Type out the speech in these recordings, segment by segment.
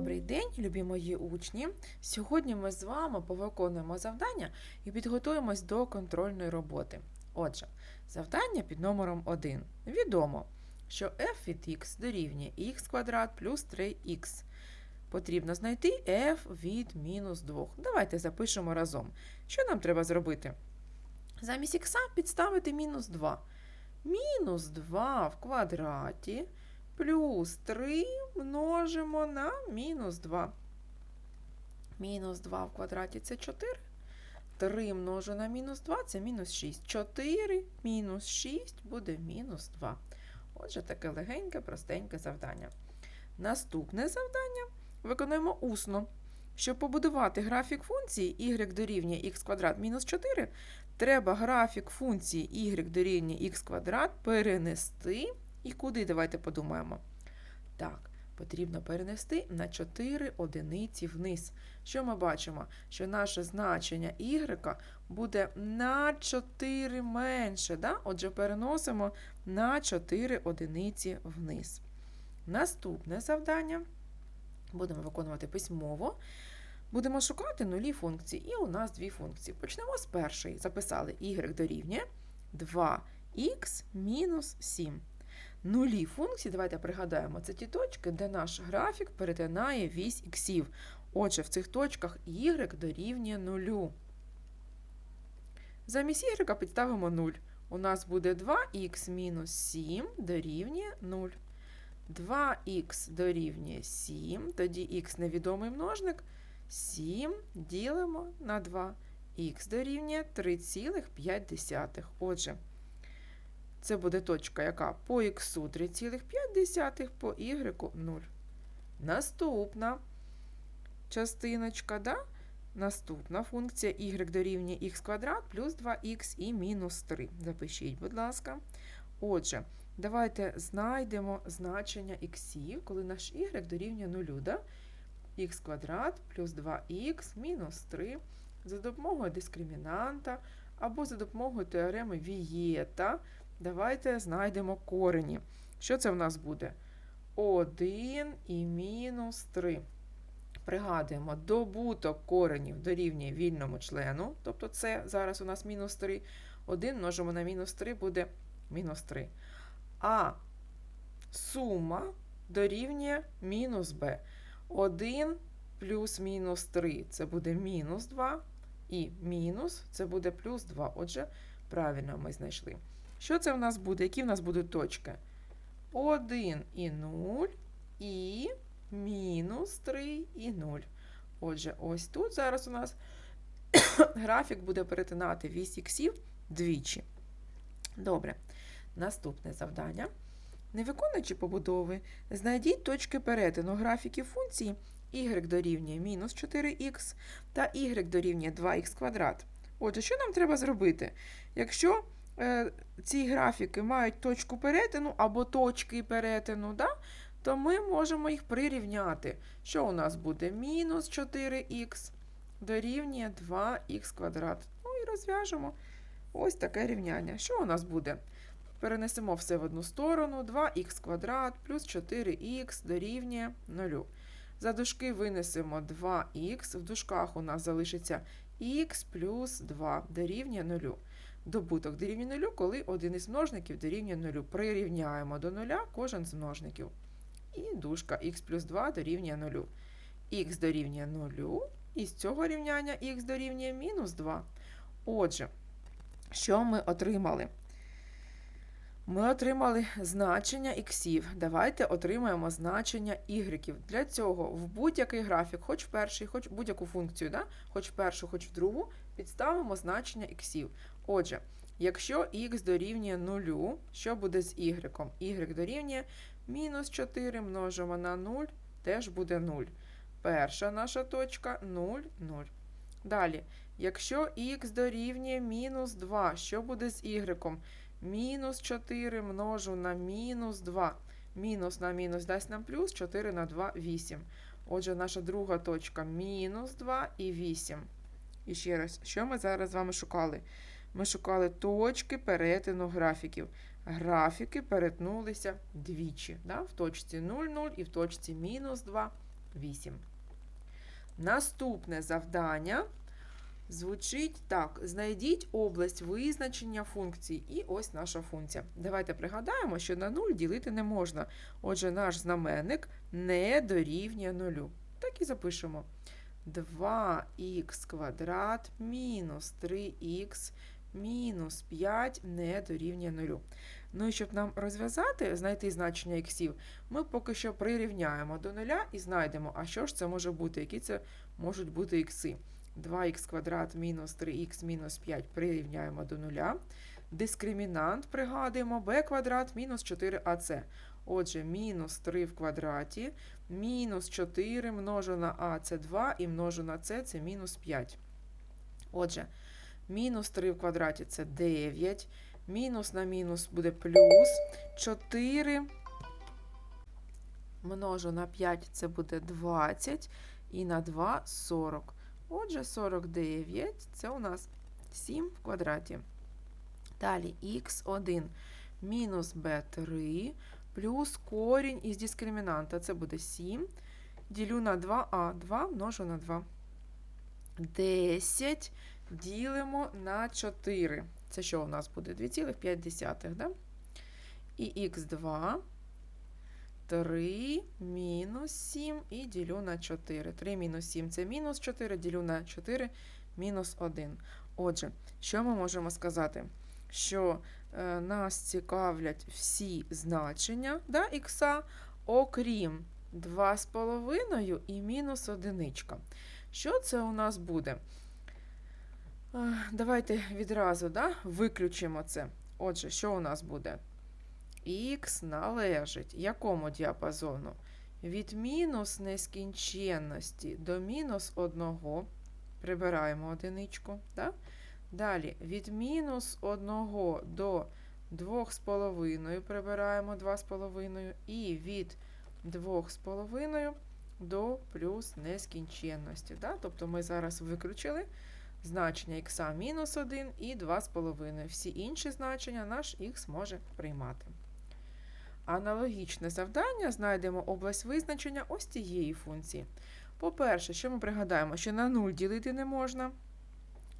Добрий день, любі мої учні. Сьогодні ми з вами повиконуємо завдання і підготуємось до контрольної роботи. Отже, завдання під номером 1. Відомо, що f від x дорівнює x квадрат плюс 3x. Потрібно знайти f від мінус 2. Давайте запишемо разом. Що нам треба зробити? Замість х підставити мінус 2. Мінус 2 в квадраті плюс 3 множимо на мінус 2. Мінус 2 в квадраті це 4. 3 множу на мінус 2 це мінус 6. 4 мінус 6 буде мінус 2. Отже, таке легеньке, простеньке завдання. Наступне завдання виконуємо усно. Щоб побудувати графік функції y дорівнює x квадрат мінус 4, треба графік функції y дорівнює x квадрат перенести. І куди, давайте подумаємо. Так, потрібно перенести на 4 одиниці вниз. Що ми бачимо? Що наше значення y буде на 4 менше. Да? Отже, переносимо на 4 одиниці вниз. Наступне завдання будемо виконувати письмово. Будемо шукати нулі функції. І у нас дві функції. Почнемо з першої. Записали y дорівнює 2х мінус 7. Нулі функції, давайте пригадаємо, це ті точки, де наш графік перетинає вісь іксів. Отже, в цих точках y дорівнює нулю. Замість y підставимо 0. У нас буде 2х мінус 7 дорівнює 0. 2х дорівнює 7, тоді х невідомий множник. 7 ділимо на 2. Х дорівнює 3,5. Отже, це буде точка, яка по х 3,5, по y 0. Наступна частиночка, да? наступна функція y дорівнює х квадрат плюс 2х і мінус 3. Запишіть, будь ласка. Отже, давайте знайдемо значення х, коли наш y дорівнює 0. Да? х квадрат плюс 2х мінус 3 за допомогою дискримінанта або за допомогою теореми Вієта. Давайте знайдемо корені. Що це в нас буде? 1 і мінус 3. Пригадуємо, добуток коренів дорівнює вільному члену, тобто це зараз у нас мінус 3. 1 множимо на мінус 3 буде мінус 3. А сума дорівнює мінус b. 1 плюс мінус 3 це буде мінус 2. І мінус це буде плюс 2. Отже, правильно ми знайшли. Що це в нас буде? Які в нас будуть точки? 1 і 0, і мінус 3 і 0. Отже, ось тут зараз у нас графік буде перетинати вісь іксів двічі. Добре. Наступне завдання. Не виконуючи побудови, знайдіть точки перетину графіків функції y дорівнює мінус 4х та y дорівнює 2х квадрат. Отже, що нам треба зробити? Якщо ці графіки мають точку перетину або точки перетину, да, то ми можемо їх прирівняти. Що у нас буде? Мінус 4х дорівнює 2х квадрат. Ну і розв'яжемо ось таке рівняння. Що у нас буде? Перенесемо все в одну сторону. 2х квадрат плюс 4х дорівнює 0. За дужки винесемо 2х, в дужках у нас залишиться х плюс 2 дорівнює 0. Добуток дорівнює нулю, коли один із множників дорівнює нулю. Прирівняємо до нуля кожен з множників. І дужка х плюс 2 дорівнює нулю. х дорівнює нулю, і з цього рівняння х дорівнює мінус 2. Отже, що ми отримали? Ми отримали значення іксів. Давайте отримаємо значення ігреків. Для цього в будь-який графік, хоч в перший, хоч будь-яку функцію, да? хоч в першу, хоч в другу, підставимо значення іксів. Отже, якщо х дорівнює 0, що буде з y? y дорівнює мінус 4 множимо на 0, теж буде 0. Перша наша точка 0, 0. Далі, якщо х дорівнює мінус 2, що буде з y? Мінус 4 множу на мінус 2. Мінус на мінус дасть нам плюс 4 на 2 8. Отже, наша друга точка мінус 2 і 8. І ще раз, що ми зараз з вами шукали? Ми шукали точки перетину графіків. Графіки перетнулися двічі. Да? В точці 0, 0 і в точці мінус 2, 8. Наступне завдання звучить так: знайдіть область визначення функції. І ось наша функція. Давайте пригадаємо, що на 0 ділити не можна. Отже, наш знаменник не дорівнює 0. Так і запишемо. 2х квадрат мінус 3х мінус 5 не дорівнює 0. Ну і щоб нам розв'язати, знайти значення іксів, ми поки що прирівняємо до 0 і знайдемо, а що ж це може бути, які це можуть бути ікси. 2х квадрат мінус 3х мінус 5 прирівняємо до 0. Дискримінант пригадуємо b квадрат мінус 4ac. Отже, мінус 3 в квадраті, мінус 4 множу на а це 2 і множу на c це мінус 5. Отже, мінус 3 в квадраті це 9. Мінус на мінус буде плюс 4 множу на 5 це буде 20 і на 2 40. Отже, 49 це у нас 7 в квадраті. Далі х1 мінус b3 плюс корінь із дискримінанта. Це буде 7. Ділю на 2а, 2 множу на 2. 10 ділимо на 4. Це що у нас буде? 2,5, да? І х2, 3 мінус 7 і ділю на 4. 3 мінус 7 це мінус 4, ділю на 4, мінус 1. Отже, що ми можемо сказати? Що е, нас цікавлять всі значення да, х, окрім 2,5 і мінус 1. Що це у нас буде? Давайте відразу да, виключимо це. Отже, що у нас буде? Х належить якому діапазону? Від мінус нескінченності до мінус 1 прибираємо одиничку. Да? Далі від мінус 1 до 2,5 прибираємо 2,5 і від 2,5 до плюс нескінченності. Да? Тобто ми зараз виключили значення х мінус 1 і 2,5. Всі інші значення наш х може приймати. Аналогічне завдання знайдемо область визначення ось цієї функції. По-перше, що ми пригадаємо, що на 0 ділити не можна.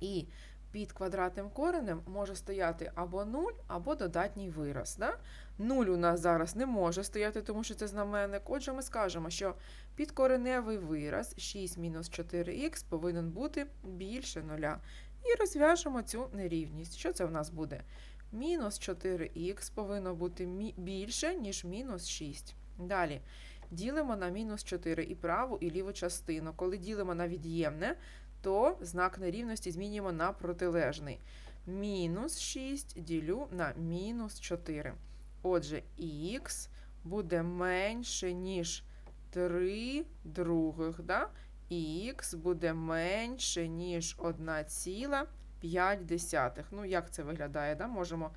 І під квадратним коренем може стояти або 0, або додатній вираз. Да? 0 у нас зараз не може стояти, тому що це знаменник. Отже, ми скажемо, що підкореневий вираз 6 мінус 4х повинен бути більше 0. І розв'яжемо цю нерівність. Що це в нас буде? Мінус 4х повинно бути більше, ніж мінус 6. Далі ділимо на мінус 4 і праву, і ліву частину. Коли ділимо на від'ємне, то знак нерівності змінюємо на протилежний. Мінус 6 ділю на мінус 4. Отже, х буде менше, ніж 3 других. Да? І х буде менше, ніж 1,5. Ну, як це виглядає? Да? Можемо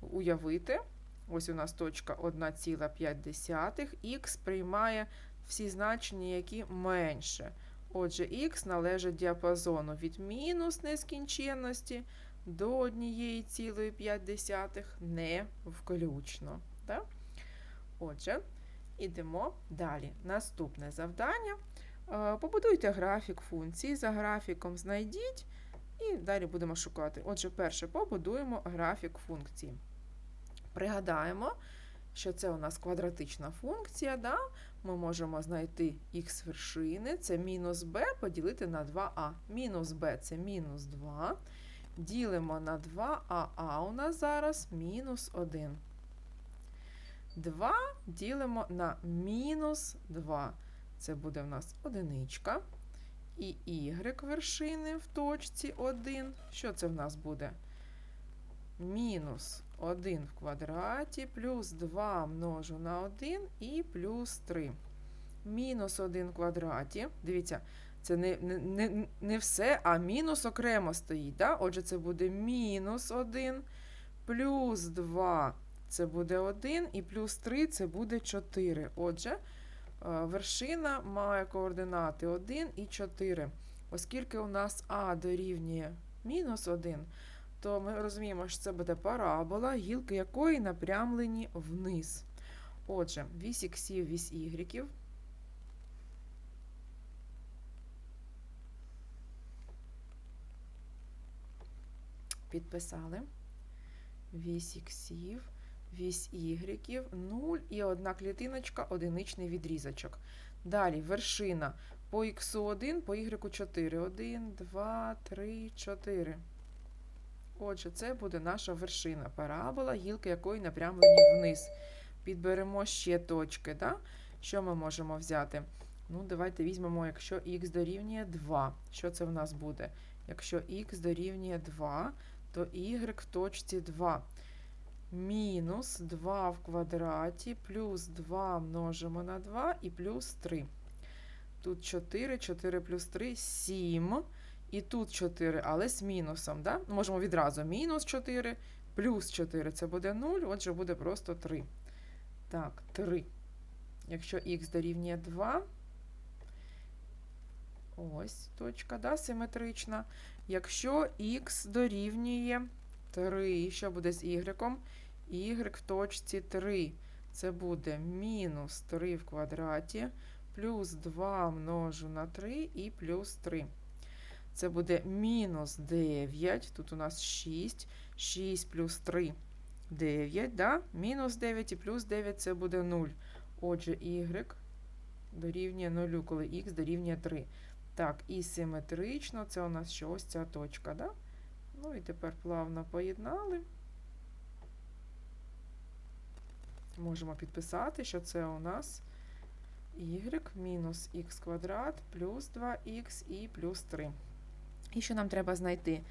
уявити. Ось у нас точка 1,5. Х приймає всі значення, які менше. Отже, х належить діапазону від мінус нескінченності до 1,5 не включно. Так? Отже, ідемо далі. Наступне завдання. Е, побудуйте графік функції. За графіком знайдіть, і далі будемо шукати. Отже, перше побудуємо графік функції. Пригадаємо, що це у нас квадратична функція. Да? Ми можемо знайти х вершини, це мінус b поділити на 2а. Мінус b це мінус 2. Ділимо на 2, а а у нас зараз мінус 1. 2 ділимо на мінус 2. Це буде в нас одиничка. І y вершини в точці 1. Що це в нас буде? Мінус 1 в квадраті, плюс 2 множу на 1 і плюс 3. Мінус 1 в квадраті. Дивіться, це не не, не, все, а мінус окремо стоїть. Да? Отже, це буде мінус 1, плюс 2 це буде 1, і плюс 3 це буде 4. Отже, Е, вершина має координати 1 і 4. Оскільки у нас А дорівнює мінус 1, то ми розуміємо, що це буде парабола, гілки якої напрямлені вниз. Отже, вісь іксів, вісь ігріків. Підписали вісь іксів вісь ігреків, 0 і одна клітиночка, одиничний відрізочок. Далі вершина по х 1, по y 4. 1, 2, 3, 4. Отже, це буде наша вершина. Парабола, гілки якої напрямлені вниз. Підберемо ще точки. Да? Що ми можемо взяти? Ну, давайте візьмемо, якщо х дорівнює 2. Що це в нас буде? Якщо х дорівнює 2, то y в точці 2. Мінус 2 в квадраті плюс 2 множимо на 2 і плюс 3. Тут 4, 4 плюс 3, 7. І тут 4, але з мінусом. Да? Можемо відразу мінус 4, плюс 4 це буде 0, отже, буде просто 3. Так, 3. Якщо х дорівнює 2, ось точка, да, симетрична. Якщо х дорівнює 3, що буде з y? y в точці 3. Це буде мінус 3 в квадраті, плюс 2 множу на 3 і плюс 3. Це буде мінус 9. Тут у нас 6. 6 плюс 3 9. Да? Мінус 9 і плюс 9 це буде 0. Отже, y дорівнює 0, коли х дорівнює 3. Так, і симетрично це у нас що ось ця точка. Да? Ну і тепер плавно поєднали. Можемо підписати, що це у нас y мінус х квадрат плюс 2х і плюс 3. І що нам треба знайти?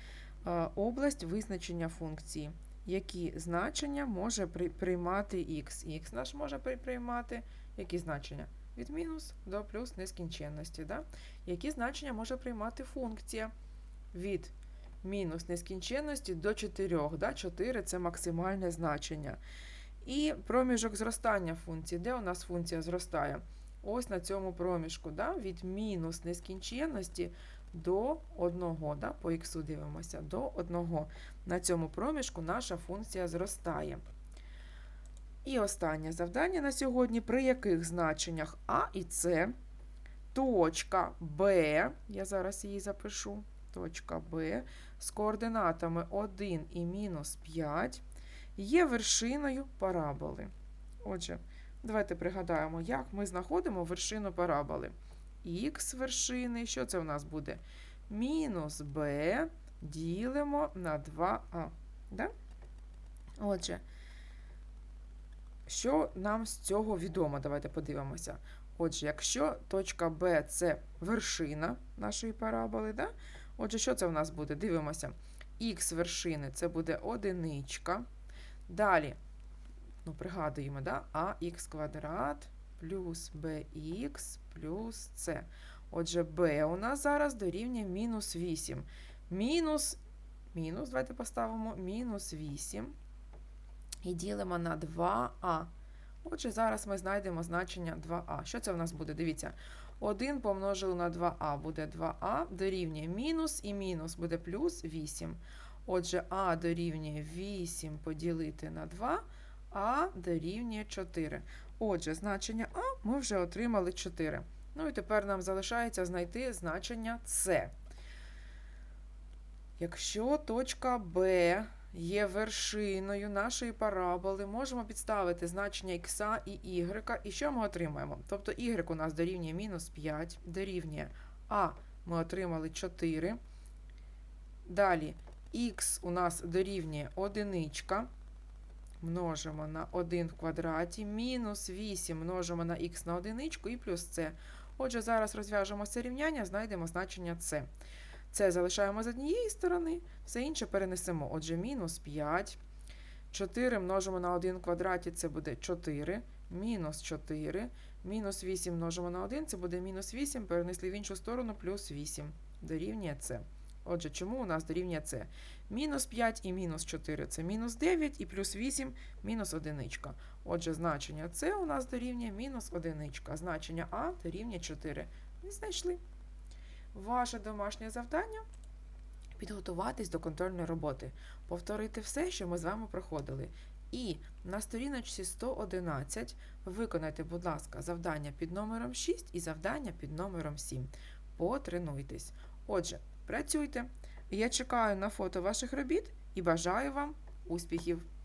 Область визначення функції. Які значення може приймати х? Х наш може при- приймати які значення? Від мінус до плюс нескінченності. Да? Які значення може приймати функція? Від мінус нескінченності до 4. Да? 4 це максимальне значення. І проміжок зростання функції. Де у нас функція зростає? Ось на цьому проміжку, да? від мінус нескінченності до 1, да? по х дивимося, до 1. На цьому проміжку наша функція зростає. І останнє завдання на сьогодні, при яких значеннях А і С, точка Б, я зараз її запишу, точка Б з координатами 1 і мінус 5 є вершиною параболи. Отже, давайте пригадаємо, як ми знаходимо вершину параболи. Х вершини, що це у нас буде? Мінус b ділимо на 2а. Да? Отже, що нам з цього відомо? Давайте подивимося. Отже, якщо точка Б це вершина нашої параболи, да? Отже, що це у нас буде? Дивимося. Х вершини це буде одиничка. Далі, ну, пригадуємо, да? ах квадрат плюс bx плюс c. Отже, b у нас зараз дорівнює мінус 8. Мінус, мінус, давайте поставимо мінус 8. І ділимо на 2а. Отже, зараз ми знайдемо значення 2а. Що це в нас буде? Дивіться. 1 помножили на 2а буде 2а, дорівнює мінус і мінус буде плюс 8. Отже, а дорівнює 8 поділити на 2, а дорівнює 4. Отже, значення А ми вже отримали 4. Ну і тепер нам залишається знайти значення С. Якщо точка Б є вершиною нашої параболи, можемо підставити значення х і y, і що ми отримаємо? Тобто y у нас дорівнює мінус 5, дорівнює А ми отримали 4. Далі х у нас дорівнює одиничка. Множимо на 1 в квадраті, мінус 8 множимо на х на одиничку і плюс c. Отже, зараз розв'яжемо це рівняння, знайдемо значення c. Це залишаємо з однієї сторони, все інше перенесемо. Отже, мінус 5. 4 множимо на 1 в квадраті, це буде 4. Мінус 4. Мінус 8 множимо на 1, це буде мінус 8. Перенесли в іншу сторону, плюс 8. Дорівнює це. Отже, чому у нас дорівнює це? Мінус 5 і мінус 4 це мінус 9, і плюс 8 мінус 1. Отже, значення С у нас дорівнює мінус 1. Значення А дорівнює 4. І знайшли. Ваше домашнє завдання підготуватись до контрольної роботи, повторити все, що ми з вами проходили. І на сторіночці 111 виконайте, будь ласка, завдання під номером 6 і завдання під номером 7. Потренуйтесь. Отже, працюйте. Я чекаю на фото ваших робіт і бажаю вам успіхів!